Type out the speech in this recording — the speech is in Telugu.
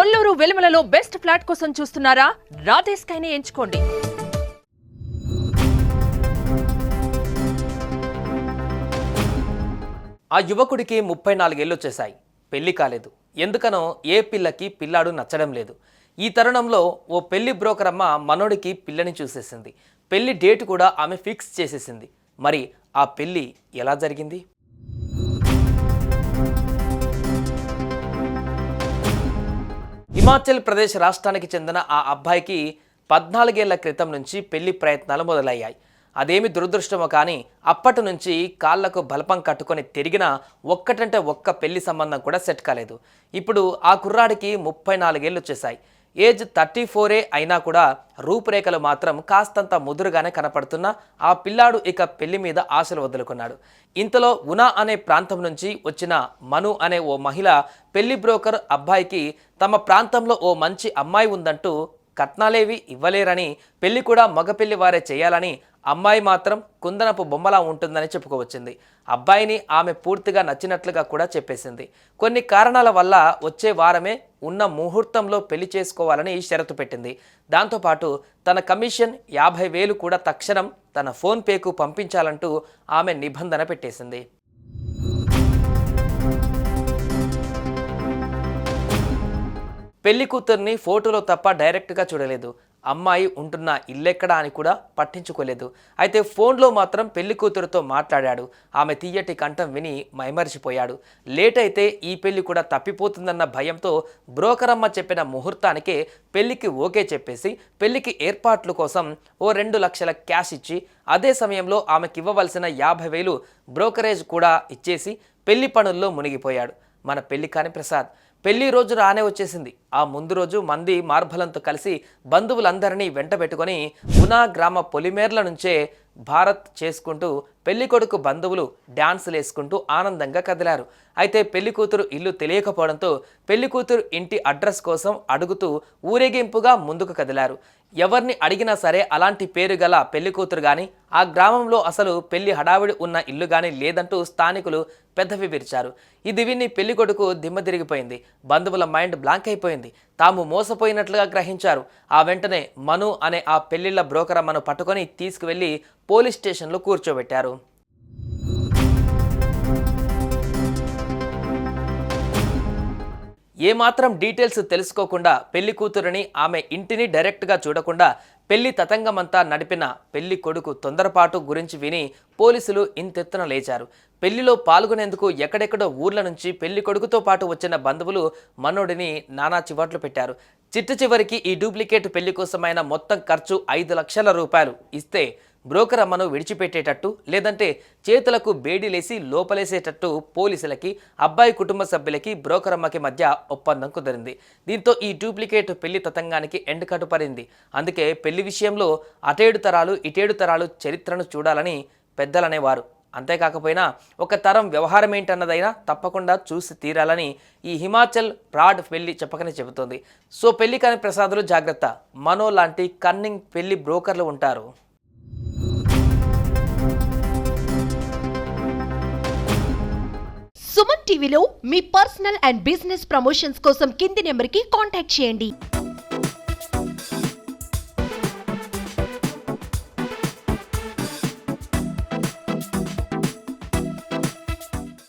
కొల్లూరు వెలుమలలో బెస్ట్ ఫ్లాట్ కోసం చూస్తున్నారా? రాధే స్కైని ఎంచుకోండి. ఆ యువకుడికి ముప్పై నాలుగేళ్ళు వచ్చేశాయి. పెళ్ళి కాలేదు. ఎందుకనో ఏ పిల్లకి పిల్లాడు నచ్చడం లేదు. ఈ తరుణంలో ఓ పెళ్ళి బ్రోకర్ అమ్మ మనోడికి పిల్లని చూసేసింది. పెళ్ళి డేట్ కూడా ఆమె ఫిక్స్ చేసేసింది. మరి ఆ పెళ్ళి ఎలా జరిగింది? హిమాచల్ ప్రదేశ్ రాష్ట్రానికి చెందిన ఆ అబ్బాయికి పద్నాలుగేళ్ళ క్రితం నుంచి పెళ్ళి ప్రయత్నాలు మొదలయ్యాయి. అదేమి దురదృష్టమో కానీ అప్పటి నుంచి కాళ్ళకు బలపం కట్టుకొని తిరిగినా ఒక్కటంటే ఒక్క పెళ్ళి సంబంధం కూడా సెట్ కాలేదు. ఇప్పుడు ఆ కుర్రాడికి ముప్పై నాలుగేళ్ళు వచ్చేశాయి. ఏజ్ థర్టీ ఫోరే అయినా కూడా రూపురేఖలు మాత్రం కాస్తంత ముదురుగానే కనపడుతున్న ఆ పిల్లాడు ఇక పెళ్ళి మీద ఆశలు వదులుకున్నాడు. ఇంతలో ఉనా అనే ప్రాంతం నుంచి వచ్చిన మను అనే ఓ మహిళ పెళ్ళి బ్రోకర్ అబ్బాయికి తమ ప్రాంతంలో ఓ మంచి అమ్మాయి ఉందంటూ కట్నాలేవి ఇవ్వలేరని పెళ్ళి కూడా మగపెళ్ళి వారే చేయాలని అమ్మాయి మాత్రం కుందనపు బొమ్మలా ఉంటుందని చెప్పుకోవచ్చింది. అబ్బాయిని ఆమె పూర్తిగా నచ్చినట్లుగా కూడా చెప్పేసింది. కొన్ని కారణాల వల్ల వచ్చే వారమే ఉన్న ముహూర్తంలో పెళ్ళి చేసుకోవాలని షరతు పెట్టింది. దాంతోపాటు తన కమిషన్ యాభై వేలు కూడా తక్షణం తన ఫోన్ పేకు పంపించాలంటూ ఆమె నిబంధన పెట్టేసింది. పెళ్ళి కూతుర్ని ఫోటోలో తప్ప డైరెక్ట్గా చూడలేదు. అమ్మాయి ఉంటున్న ఇల్లెక్కడా అని కూడా పట్టించుకోలేదు. అయితే ఫోన్లో మాత్రం పెళ్ళి కూతురుతో మాట్లాడాడు. ఆమె తీయటి కంఠం విని మైమరిచిపోయాడు. లేట్ అయితే ఈ పెళ్ళి కూడా తప్పిపోతుందన్న భయంతో బ్రోకర్ అమ్మ చెప్పిన ముహూర్తానికే పెళ్ళికి ఓకే చెప్పేసి పెళ్ళికి ఏర్పాట్ల కోసం ఓ రెండు లక్షల క్యాష్ ఇచ్చి అదే సమయంలో ఆమెకి ఇవ్వవలసిన యాభై వేలు బ్రోకరేజ్ కూడా ఇచ్చేసి పెళ్ళి పనుల్లో మునిగిపోయాడు. మన పెళ్ళి కాని ప్రసాద్ పెళ్ళి రోజు రానే వచ్చేసింది. ఆ ముందు రోజు మంది మార్బలంతో కలిసి బంధువులందరినీ వెంట పెట్టుకొని ఉనా గ్రామ పొలిమేర్ల నుంచే భారత్ చేసుకుంటూ పెళ్ళి కొడుకు బంధువులు డ్యాన్సులు వేసుకుంటూ ఆనందంగా కదిలారు. అయితే పెళ్ళి కూతురు ఇల్లు తెలియకపోవడంతో పెళ్ళి కూతురు ఇంటి అడ్రస్ కోసం అడుగుతూ ఊరేగింపుగా ముందుకు కదిలారు. ఎవరిని అడిగినా సరే అలాంటి పేరు గల పెళ్ళి కూతురు కానీ ఆ గ్రామంలో అసలు పెళ్ళి హడావిడి ఉన్న ఇల్లు కానీ లేదంటూ స్థానికులు పెద్దవి విరిచారు. ఇది విని పెళ్ళి కొడుకు దిమ్మతిరిగిపోయింది బంధువుల మైండ్ బ్లాంక్ అయిపోయింది. తాము మోసపోయినట్లుగా గ్రహించారు. ఆ వెంటనే మను అనే ఆ పెళ్ళిళ్ళ బ్రోకర్ అమ్మను పట్టుకొని తీసుకువెళ్ళి పోలీస్ స్టేషన్లో కూర్చోబెట్టారు. ఏమాత్రం డీటెయిల్స్ తెలుసుకోకుండా పెళ్ళి కూతురుని ఆమె ఇంటిని డైరెక్ట్గా చూడకుండా పెళ్ళి తతంగమంతా నడిపిన పెళ్ళి కొడుకు తొందరపాటు గురించి విని పోలీసులు ఇంతెత్తున లేచారు. పెళ్ళిలో పాల్గొనేందుకు ఎక్కడెక్కడో ఊర్ల నుంచి పెళ్ళి కొడుకుతో పాటు వచ్చిన బంధువులు మనోడిని నానా చివాట్లు పెట్టారు. చిట్ట చివరికి ఈ డూప్లికేట్ పెళ్ళి కోసమైన మొత్తం ఖర్చు ఐదు లక్షల రూపాయలు ఇస్తే బ్రోకర్ అమ్మను విడిచిపెట్టేటట్టు లేదంటే చేతులకు బేడీలేసి లోపలేసేటట్టు పోలీసులకి అబ్బాయి కుటుంబ సభ్యులకి బ్రోకర్ అమ్మకి మధ్య ఒప్పందం కుదిరింది. దీంతో ఈ డూప్లికేట్ పెళ్ళి తతంగానికి ఎండ్ కట్టుపడింది అందుకే పెళ్ళి విషయంలో అటేడు తరాలు ఇటేడు తరాలు చరిత్రను చూడాలని పెద్దలనేవారు. అంతేకాకపోయినా ఒక తరం వ్యవహారం ఏంటన్నదైనా తప్పకుండా చూసి తీరాలని ఈ హిమాచల్ ప్రాడ్ పెళ్ళి చెప్పకనే చెబుతోంది. సో పెళ్ళి కాని ప్రసాదులు జాగ్రత్త. మనో లాంటి కన్నింగ్ పెళ్ళి బ్రోకర్లు ఉంటారు. సుమన్ టీవీలో మీ పర్సనల్ అండ్ బిజినెస్ ప్రమోషన్స్ కోసం కింది నెంబర్కి కాంటాక్ట్ చేయండి.